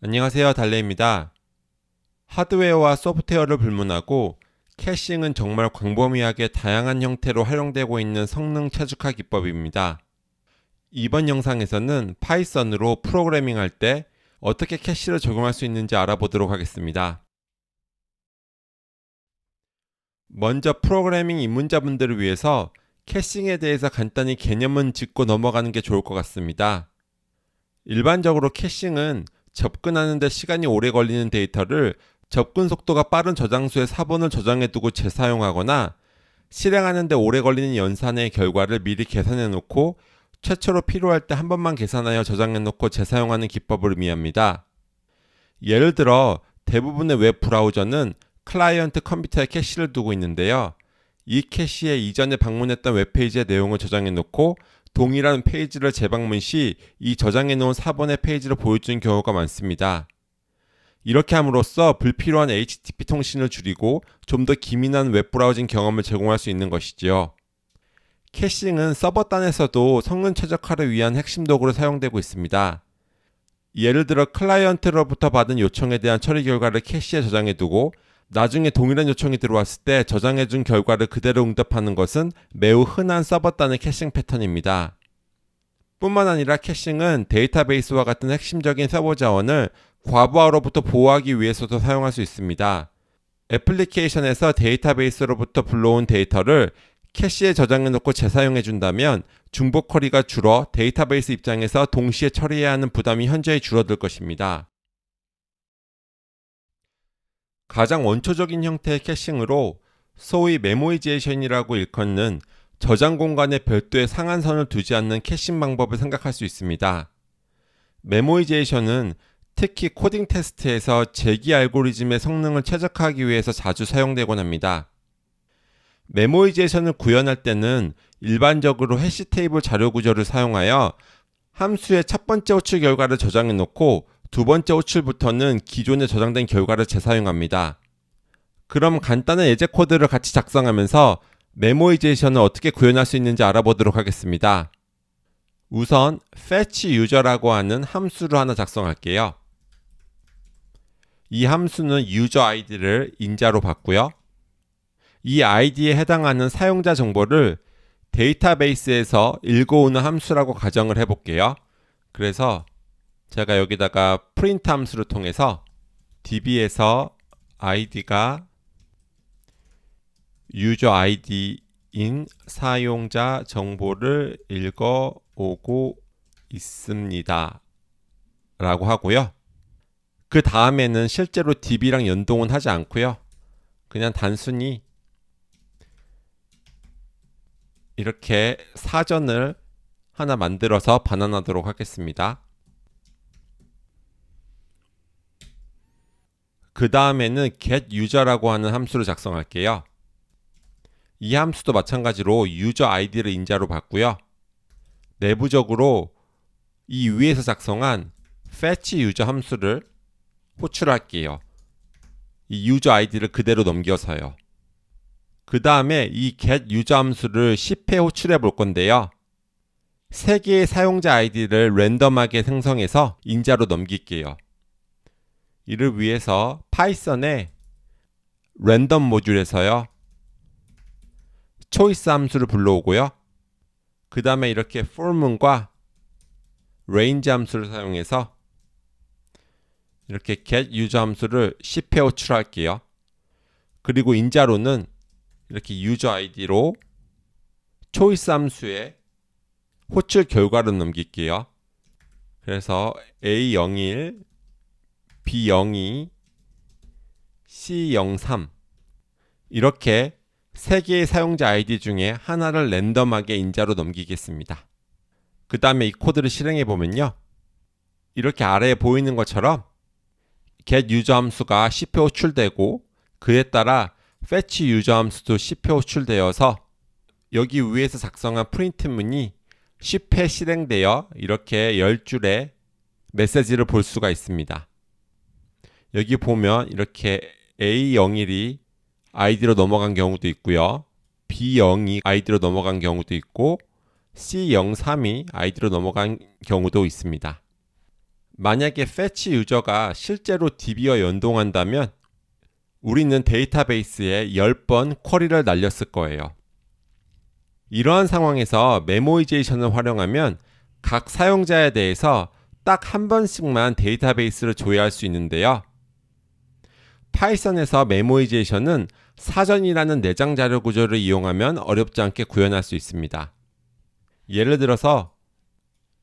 안녕하세요. 달래입니다. 하드웨어와 소프트웨어를 불문하고 캐싱은 정말 광범위하게 다양한 형태로 활용되고 있는 성능 최적화 기법입니다. 이번 영상에서는 파이썬으로 프로그래밍 할 때 어떻게 캐시를 적용할 수 있는지 알아보도록 하겠습니다. 먼저 프로그래밍 입문자분들을 위해서 캐싱에 대해서 간단히 개념은 짚고 넘어가는 게 좋을 것 같습니다. 일반적으로 캐싱은 접근하는 데 시간이 오래 걸리는 데이터를 접근 속도가 빠른 저장소에 사본을 저장해 두고 재사용하거나 실행하는 데 오래 걸리는 연산의 결과를 미리 계산해 놓고 최초로 필요할 때 한 번만 계산하여 저장해 놓고 재사용하는 기법을 의미합니다. 예를 들어 대부분의 웹 브라우저는 클라이언트 컴퓨터에 캐시를 두고 있는데요. 이 캐시에 이전에 방문했던 웹페이지의 내용을 저장해 놓고 동일한 페이지를 재방문 시 이 저장해 놓은 4번의 페이지를 보여주는 경우가 많습니다. 이렇게 함으로써 불필요한 HTTP 통신을 줄이고 좀 더 기민한 웹 브라우징 경험을 제공할 수 있는 것이지요. 캐싱은 서버 단에서도 성능 최적화를 위한 핵심 도구로 사용되고 있습니다. 예를 들어 클라이언트로부터 받은 요청에 대한 처리 결과를 캐시에 저장해 두고 나중에 동일한 요청이 들어왔을 때 저장해준 결과를 그대로 응답하는 것은 매우 흔한 서버 단의 캐싱 패턴입니다. 뿐만 아니라 캐싱은 데이터베이스와 같은 핵심적인 서버 자원을 과부하로부터 보호하기 위해서도 사용할 수 있습니다. 애플리케이션에서 데이터베이스로부터 불러온 데이터를 캐시에 저장해 놓고 재사용해 준다면 중복 커리가 줄어 데이터베이스 입장에서 동시에 처리해야 하는 부담이 현저히 줄어들 것입니다. 가장 원초적인 형태의 캐싱으로 소위 메모이제이션이라고 일컫는 저장 공간에 별도의 상한선을 두지 않는 캐싱 방법을 생각할 수 있습니다. 메모이제이션은 특히 코딩 테스트에서 재기 알고리즘의 성능을 최적화하기 위해서 자주 사용되곤 합니다. 메모이제이션을 구현할 때는 일반적으로 해시 테이블 자료 구조를 사용하여 함수의 첫 번째 호출 결과를 저장해 놓고 두 번째 호출부터는 기존에 저장된 결과를 재사용합니다. 그럼 간단한 예제 코드를 같이 작성하면서 메모이제이션을 어떻게 구현할 수 있는지 알아보도록 하겠습니다. 우선 fetch user라고 하는 함수를 하나 작성할게요. 이 함수는 유저 아이디를 인자로 받고요. 이 아이디에 해당하는 사용자 정보를 데이터베이스에서 읽어오는 함수라고 가정을 해볼게요. 그래서 제가 여기다가 프린트 함수를 통해서 db에서 id가 유저 id인 사용자 정보를 읽어오고 있습니다. 라고 하고요. 그 다음에는 실제로 db랑 연동은 하지 않고요. 그냥 단순히 이렇게 사전을 하나 만들어서 반환하도록 하겠습니다. 그 다음에는 get user라고 하는 함수를 작성할게요. 이 함수도 마찬가지로 유저 아이디를 인자로 받고요. 내부적으로 이 위에서 작성한 fetch user 함수를 호출할게요. 이 유저 아이디를 그대로 넘겨서요. 그 다음에 이 get user 함수를 10회 호출해 볼 건데요. 세 개의 사용자 아이디를 랜덤하게 생성해서 인자로 넘길게요. 이를 위해서 파이썬의 랜덤 모듈에서요. 초이스 함수를 불러오고요. 그 다음에 이렇게 for문과 range 함수를 사용해서 이렇게 get user 함수를 10회 호출할게요. 그리고 인자로는 이렇게 user id로 초이스 함수에 호출 결과를 넘길게요. 그래서 A01, B02, C03 이렇게 세 개의 사용자 아이디 중에 하나를 랜덤하게 인자로 넘기겠습니다. 그 다음에 이 코드를 실행해 보면요. 이렇게 아래에 보이는 것처럼 get user 함수가 10회 호출되고 그에 따라 fetch user 함수도 10회 호출되어서 여기 위에서 작성한 프린트문이 10회 실행되어 이렇게 10줄의 메시지를 볼 수가 있습니다. 여기 보면 이렇게 A01이 아이디로 넘어간 경우도 있고요. B02 아이디로 넘어간 경우도 있고 C03이 아이디로 넘어간 경우도 있습니다. 만약에 fetch 유저가 실제로 DB와 연동한다면 우리는 데이터베이스에 10번 쿼리를 날렸을 거예요. 이러한 상황에서 메모이제이션을 활용하면 각 사용자에 대해서 딱 한 번씩만 데이터베이스를 조회할 수 있는데요. 파이썬에서 메모이제이션은 사전이라는 내장 자료 구조를 이용하면 어렵지 않게 구현할 수 있습니다. 예를 들어서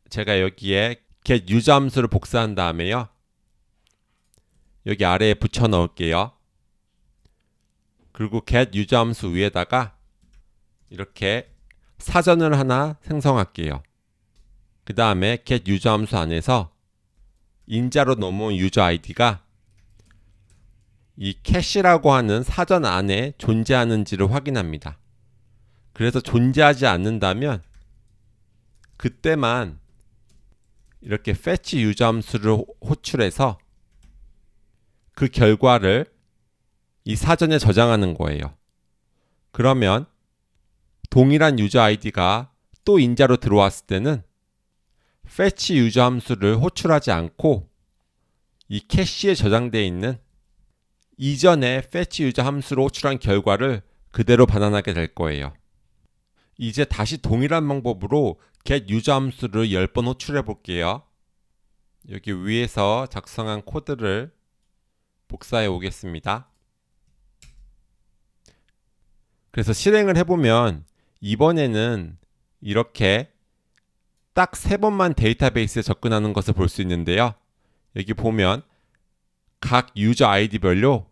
제가 여기에 get 유저 함수를 복사한 다음에요. 여기 아래에 붙여 넣을게요. 그리고 get 유저 함수 위에다가 이렇게 사전을 하나 생성할게요. 그 다음에 get 유저 함수 안에서 인자로 넘어온 유저 아이디가 이 캐시라고 하는 사전 안에 존재하는지를 확인합니다. 그래서 존재하지 않는다면 그때만 이렇게 fetch 유저 함수를 호출해서 그 결과를 이 사전에 저장하는 거예요. 그러면 동일한 유저 아이디가 또 인자로 들어왔을 때는 fetch 유저 함수를 호출하지 않고 이 캐시에 저장되어 있는 이전에 fetch 유저 함수로 호출한 결과를 그대로 반환하게 될 거예요. 이제 다시 동일한 방법으로 get 유저 함수를 10번 호출해 볼게요. 여기 위에서 작성한 코드를 복사해 오겠습니다. 그래서 실행을 해보면 이번에는 이렇게 딱세 번만 데이터베이스에 접근하는 것을 볼 수 있는데요. 여기 보면 각 유저 아이디별로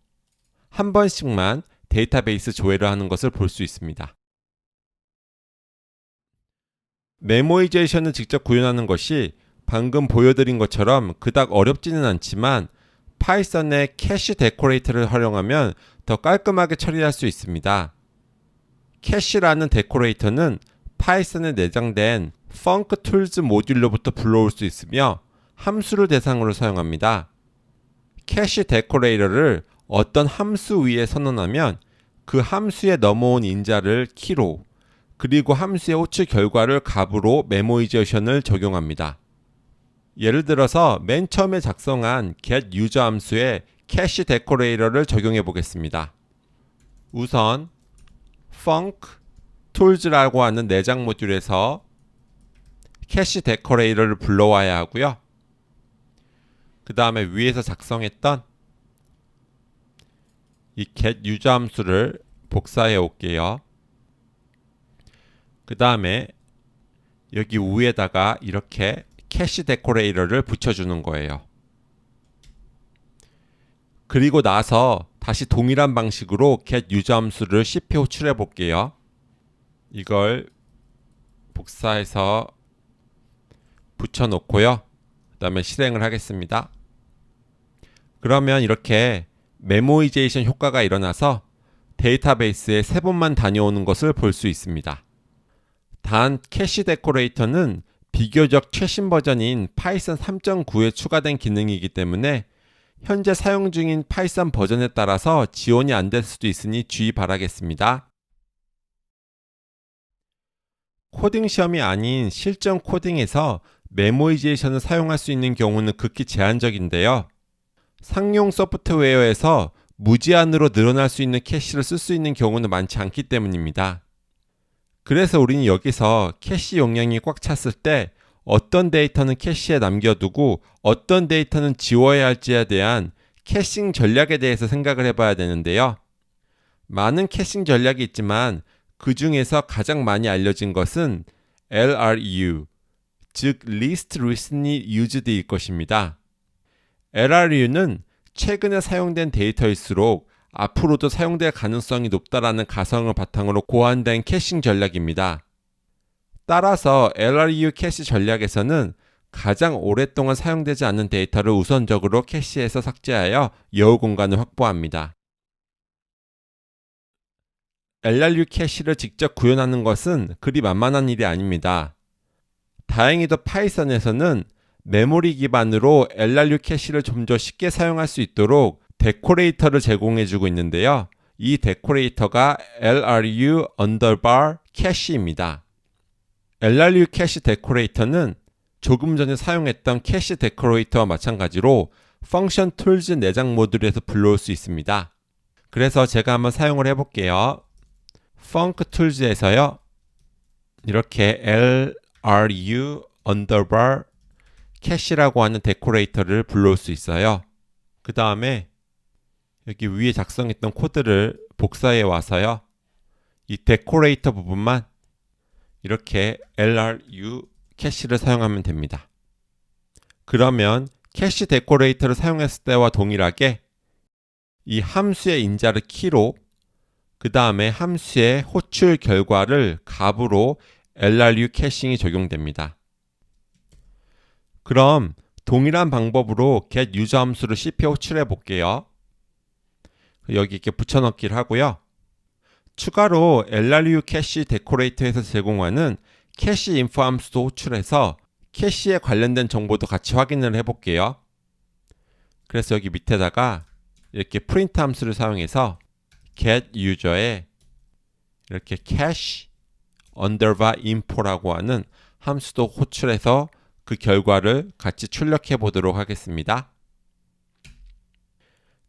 한 번씩만 데이터베이스 조회를 하는 것을 볼 수 있습니다. 메모이제이션을 직접 구현하는 것이 방금 보여드린 것처럼 그닥 어렵지는 않지만 파이썬의 캐시 데코레이터를 활용하면 더 깔끔하게 처리할 수 있습니다. 캐시라는 데코레이터는 파이썬에 내장된 functools 모듈로부터 불러올 수 있으며 함수를 대상으로 사용합니다. 캐시 데코레이터를 어떤 함수 위에 선언하면 그 함수에 넘어온 인자를 키로 그리고 함수의 호출 결과를 값으로 메모이제이션을 적용합니다. 예를 들어서 맨 처음에 작성한 get user 함수에 캐시 데코레이터를 적용해 보겠습니다. 우선 func tools라고 하는 내장 모듈에서 캐시 데코레이터를 불러와야 하고요. 그 다음에 위에서 작성했던 이 get 유저 함수를 복사해 올게요. 그 다음에 여기 위에다가 이렇게 캐시 데코레이터를 붙여주는 거예요. 그리고 나서 다시 동일한 방식으로 get 유저 함수를 cp 호출해 볼게요. 이걸 복사해서 붙여 놓고요. 그 다음에 실행을 하겠습니다. 그러면 이렇게 메모이제이션 효과가 일어나서 데이터베이스에 세 번만 다녀오는 것을 볼 수 있습니다. 단 캐시 데코레이터는 비교적 최신 버전인 파이썬 3.9에 추가된 기능이기 때문에 현재 사용 중인 파이썬 버전에 따라서 지원이 안 될 수도 있으니 주의 바라겠습니다. 코딩 시험이 아닌 실전 코딩에서 메모이제이션을 사용할 수 있는 경우는 극히 제한적인데요. 상용 소프트웨어에서 무제한으로 늘어날 수 있는 캐시를 쓸 수 있는 경우는 많지 않기 때문입니다. 그래서 우리는 여기서 캐시 용량이 꽉 찼을 때 어떤 데이터는 캐시에 남겨두고 어떤 데이터는 지워야 할지에 대한 캐싱 전략에 대해서 생각을 해봐야 되는데요. 많은 캐싱 전략이 있지만 그 중에서 가장 많이 알려진 것은 LRU, 즉 Least Recently Used일 것입니다. LRU는 최근에 사용된 데이터일수록 앞으로도 사용될 가능성이 높다라는 가성을 바탕으로 고안된 캐싱 전략입니다. 따라서 LRU 캐시 전략에서는 가장 오랫동안 사용되지 않는 데이터를 우선적으로 캐시에서 삭제하여 여우 공간을 확보합니다. LRU 캐시를 직접 구현하는 것은 그리 만만한 일이 아닙니다. 다행히도 파이썬에서는 메모리 기반으로 LRU 캐시를 좀 더 쉽게 사용할 수 있도록 데코레이터를 제공해주고 있는데요. 이 데코레이터가 LRU underbar 캐시입니다. LRU 캐시 데코레이터는 조금 전에 사용했던 캐시 데코레이터와 마찬가지로 펑션 툴즈 내장 모듈에서 불러올 수 있습니다. 그래서 제가 한번 사용을 해볼게요. 펑크 툴즈에서요. 이렇게 LRU underbar 캐시라고 하는 데코레이터를 불러올 수 있어요. 그 다음에 여기 위에 작성했던 코드를 복사해 와서요. 이 데코레이터 부분만 이렇게 LRU 캐시를 사용하면 됩니다. 그러면 캐시 데코레이터를 사용했을 때와 동일하게 이 함수의 인자를 키로 그 다음에 함수의 호출 결과를 값으로 LRU 캐싱이 적용됩니다. 그럼 동일한 방법으로 get 유저 함수를 CP 호출해 볼게요. 여기 이렇게 붙여넣기를 하고요. 추가로 LRU 캐시 데코레이터에서 제공하는 캐시 인포 함수도 호출해서 캐시에 관련된 정보도 같이 확인을 해볼게요. 그래서 여기 밑에다가 이렇게 프린트 함수를 사용해서 get user에 이렇게 underbar info라고 하는 함수도 호출해서 그 결과를 같이 출력해 보도록 하겠습니다.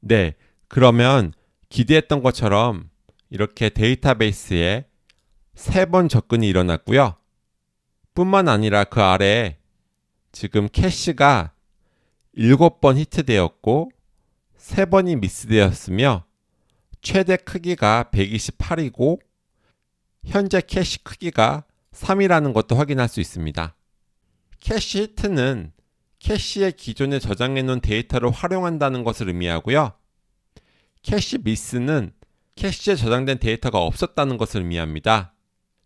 네, 그러면 기대했던 것처럼 이렇게 데이터베이스에 세 번 접근이 일어났고요. 뿐만 아니라 그 아래에 지금 캐시가 7번 히트되었고 3번이 미스되었으며 최대 크기가 128이고 현재 캐시 크기가 3이라는 것도 확인할 수 있습니다. 캐시 히트는 캐시의 기존에 저장해 놓은 데이터를 활용한다는 것을 의미하고요. 캐시 미스는 캐시에 저장된 데이터가 없었다는 것을 의미합니다.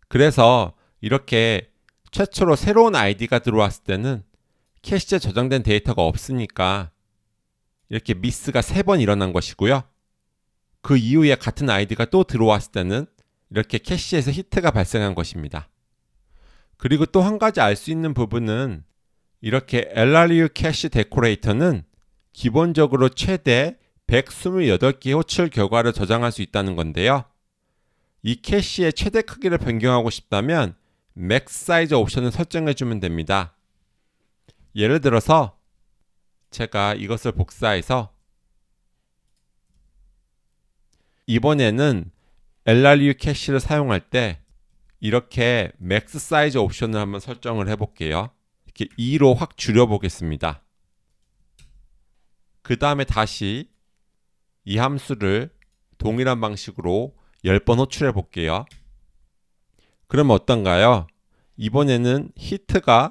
그래서 이렇게 최초로 새로운 아이디가 들어왔을 때는 캐시에 저장된 데이터가 없으니까 이렇게 미스가 세번 일어난 것이고요. 그 이후에 같은 아이디가 또 들어왔을 때는 이렇게 캐시에서 히트가 발생한 것입니다. 그리고 또 한 가지 알 수 있는 부분은 이렇게 LRU 캐시 데코레이터는 기본적으로 최대 128개의 호출 결과를 저장할 수 있다는 건데요. 이 캐시의 최대 크기를 변경하고 싶다면 맥스 사이즈 옵션을 설정해 주면 됩니다. 예를 들어서 제가 이것을 복사해서 이번에는 LRU 캐시를 사용할 때 이렇게 맥스 사이즈 옵션을 한번 설정을 해 볼게요. 이렇게 2로 확 줄여 보겠습니다. 그 다음에 다시 이 함수를 동일한 방식으로 10번 호출해 볼게요. 그럼 어떤가요? 이번에는 히트가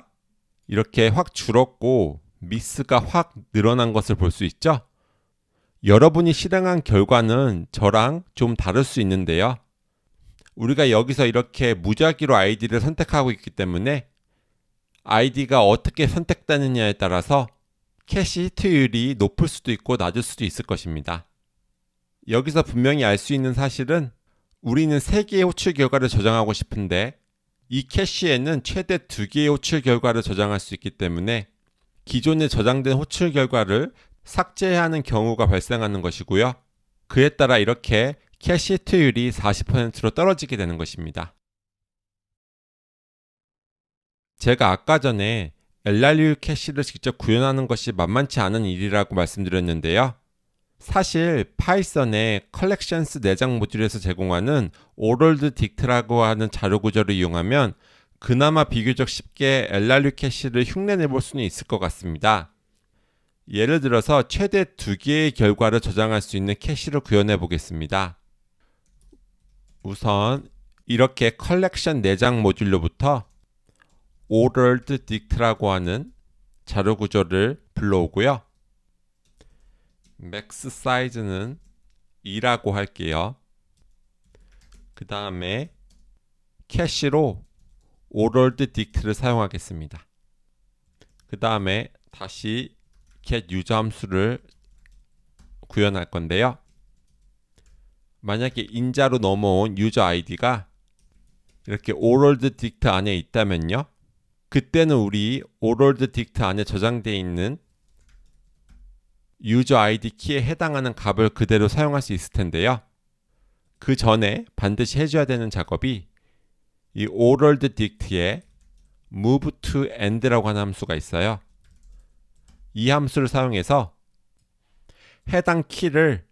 이렇게 확 줄었고 미스가 확 늘어난 것을 볼 수 있죠? 여러분이 실행한 결과는 저랑 좀 다를 수 있는데요. 우리가 여기서 이렇게 무작위로 아이디를 선택하고 있기 때문에 아이디가 어떻게 선택되느냐에 따라서 캐시 히트율이 높을 수도 있고 낮을 수도 있을 것입니다. 여기서 분명히 알 수 있는 사실은 우리는 3개의 호출 결과를 저장하고 싶은데 이 캐시에는 최대 2개의 호출 결과를 저장할 수 있기 때문에 기존에 저장된 호출 결과를 삭제해야 하는 경우가 발생하는 것이고요. 그에 따라 이렇게 캐시 히트율이 40%로 떨어지게 되는 것입니다. 제가 아까 전에 LRU 캐시를 직접 구현하는 것이 만만치 않은 일이라고 말씀드렸는데요. 사실 파이썬의 컬렉션스 내장 모듈에서 제공하는 오럴드 딕트라고 하는 자료 구조를 이용하면 그나마 비교적 쉽게 LRU 캐시를 흉내내 볼 수는 있을 것 같습니다. 예를 들어서 최대 두 개의 결과를 저장할 수 있는 캐시를 구현해 보겠습니다. 우선 이렇게 컬렉션 내장 모듈로부터 ordered dict라고 하는 자료 구조를 불러오고요. 맥스 사이즈는 2라고 할게요. 그 다음에 캐시로 ordered dict를 사용하겠습니다. 그 다음에 다시 get 유저 함수를 구현할 건데요. 만약에 인자로 넘어온 유저 아이디가 이렇게 ordered dict 안에 있다면요. 그때는 우리 ordered dict 안에 저장되어 있는 유저 아이디 키에 해당하는 값을 그대로 사용할 수 있을 텐데요. 그 전에 반드시 해줘야 되는 작업이 이 ordered dict에 move to end라고 하는 함수가 있어요. 이 함수를 사용해서 해당 키를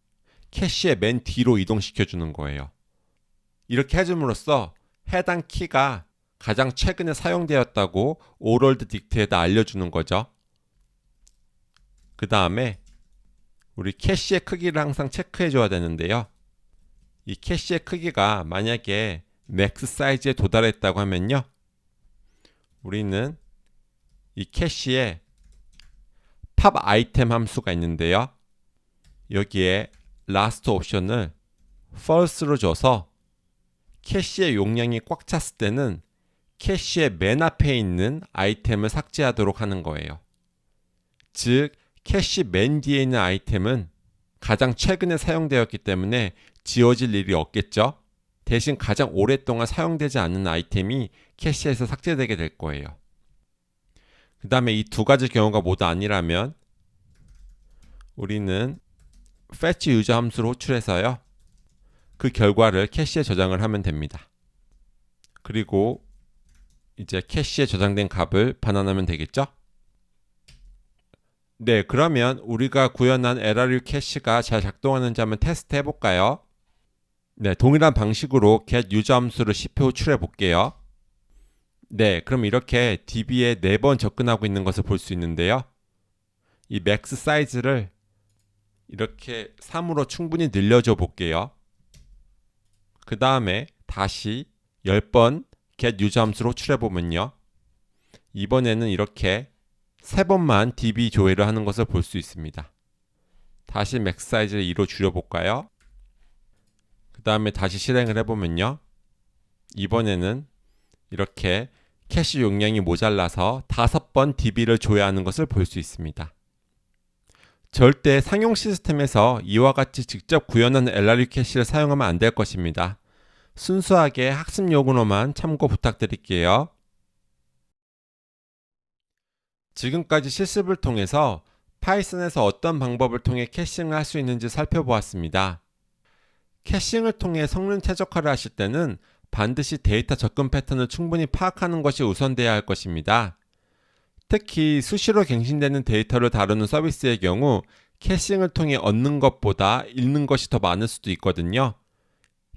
캐시의 맨 뒤로 이동시켜 주는 거예요. 이렇게 해줌으로써 해당 키가 가장 최근에 사용되었다고 오럴드 딕트에다 알려주는 거죠. 그 다음에 우리 캐시의 크기를 항상 체크해 줘야 되는데요. 이 캐시의 크기가 만약에 맥스 사이즈에 도달했다고 하면요. 우리는 이 캐시에 팝 아이템 함수가 있는데요. 여기에 라스트 옵션을 false로 줘서 캐시의 용량이 꽉 찼을 때는 캐시의 맨 앞에 있는 아이템을 삭제하도록 하는 거예요. 즉, 캐시 맨 뒤에 있는 아이템은 가장 최근에 사용되었기 때문에 지워질 일이 없겠죠. 대신 가장 오랫동안 사용되지 않는 아이템이 캐시에서 삭제되게 될 거예요. 그 다음에 이 두 가지 경우가 모두 아니라면 우리는 fetch 유저 함수를 호출해서요. 그 결과를 캐시에 저장을 하면 됩니다. 그리고 이제 캐시에 저장된 값을 반환하면 되겠죠? 네, 그러면 우리가 구현한 LRU 캐시가 잘 작동하는지 한번 테스트 해볼까요? 네, 동일한 방식으로 get 유저 함수를 10회 호출해 볼게요. 네, 그럼 이렇게 DB에 4번 접근하고 있는 것을 볼 수 있는데요. 이 맥스 사이즈를 이렇게 3으로 충분히 늘려줘 볼게요. 그 다음에 다시 10번 get 유저 함수로 호출해 보면요. 이번에는 이렇게 세 번만 db 조회를 하는 것을 볼 수 있습니다. 다시 맥스 사이즈를 2로 줄여 볼까요? 그 다음에 다시 실행을 해보면요. 이번에는 이렇게 캐시 용량이 모자라서 다섯 번 db를 조회하는 것을 볼 수 있습니다. 절대 상용 시스템에서 이와 같이 직접 구현한 LRU 캐시를 사용하면 안 될 것입니다. 순수하게 학습 용으로만 참고 부탁드릴게요. 지금까지 실습을 통해서 파이썬에서 어떤 방법을 통해 캐싱을 할 수 있는지 살펴보았습니다. 캐싱을 통해 성능 최적화를 하실 때는 반드시 데이터 접근 패턴을 충분히 파악하는 것이 우선돼야 할 것입니다. 특히 수시로 갱신되는 데이터를 다루는 서비스의 경우 캐싱을 통해 얻는 것보다 읽는 것이 더 많을 수도 있거든요.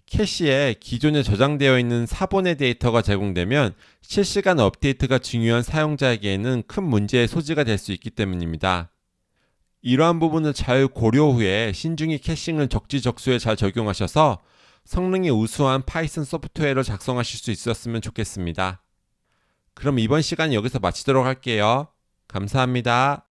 캐시에 기존에 저장되어 있는 사본의 데이터가 제공되면 실시간 업데이트가 중요한 사용자에게는 큰 문제의 소지가 될 수 있기 때문입니다. 이러한 부분을 잘 고려 후에 신중히 캐싱을 적지적소에 잘 적용하셔서 성능이 우수한 파이썬 소프트웨어를 작성하실 수 있었으면 좋겠습니다. 그럼 이번 시간 여기서 마치도록 할게요. 감사합니다.